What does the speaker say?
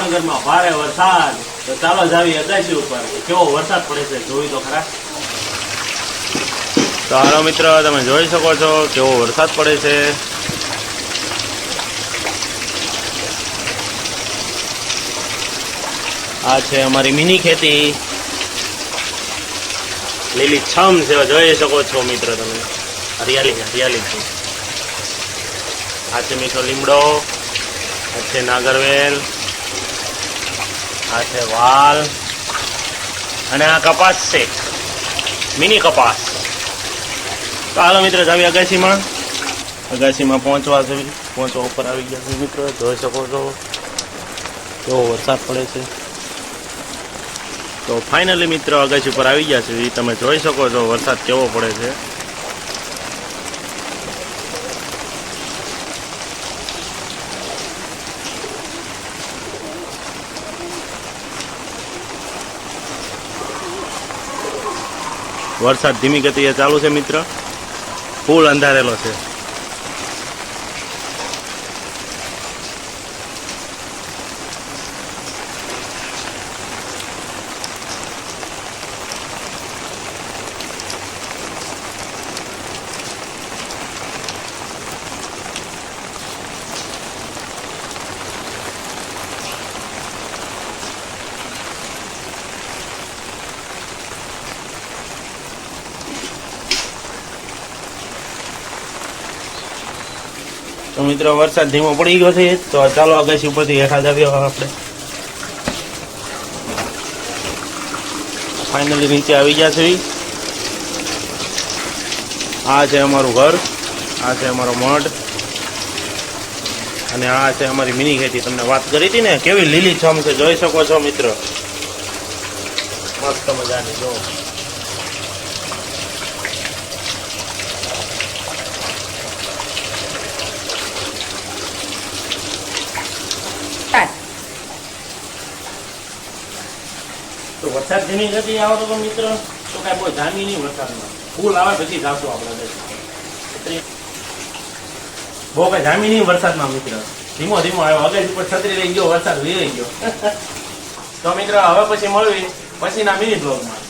ભાવનગરમાં ભારે વરસાદ. તો ચાલો જાવી અગાસી ઉપર. કેવો વરસાદ પડે છે, જોઈ તો ખરા. તો હાલો મિત્ર, તમે જોઈ શકો છો કેવો વરસાદ પડે છે. આ છે અમારી મિની ખેતી. લીલી છમ છે, જોઈ શકો છો મિત્ર તમે. હરિયાળી છે હરિયાળી છે. આ છે મીઠો લીમડો. આ છે નાગરવેલ. આ છે વાલ અને આ કપાસ છે. મિની કપાસ. તો હાલો મિત્ર, જાવી અગાસીમાં. અગાસીમાં પહોંચવા છે પહોંચવા ઉપર આવી ગયા છે મિત્રો. જોઈ શકો છો. કેવો વરસાદ પડે છે. તો ફાઇનલી મિત્ર, અગાસી ઉપર આવી ગયા છે. એ તમે જોઈ શકો છો વરસાદ કેવો પડે છે. વરસાદ ધીમી ગતિએ ચાલુ છે મિત્ર. ફૂલ અંધારેલો છે. તો મિત્રો, વરસાદ ધીમો પડી ગયો છે, તો ચાલો અગાસી ઉપરથી હેઠા હવે આપણે. ફાઇનલી નીચે આવી ગયા છે. આ છે અમારું ઘર, આ છે અમારો મઠ, અને આ છે અમારી મિની ખેતી. તમને વાત કરી હતી ને, કેવી લીલી છમ છે, જોઈ શકો છો મિત્ર. મસ્ત મજાની, જો. તો વરસાદ જેની ગતિ આવે તો મિત્ર, તો કાંઈ બહુ જામી નહીં વરસાદમાં. ફૂલ આવે પછી જાશું આપણે બહુ કાંઈ જામી નહીં વરસાદમાં મિત્ર. ધીમો ધીમો આવ્યો. હવે ઉપર છત્રી રહી ગયો, વરસાદ વીરાઈ ગયો. તો મિત્ર, હવે પછી મળવી. પછીના મિની બ્લોગમાં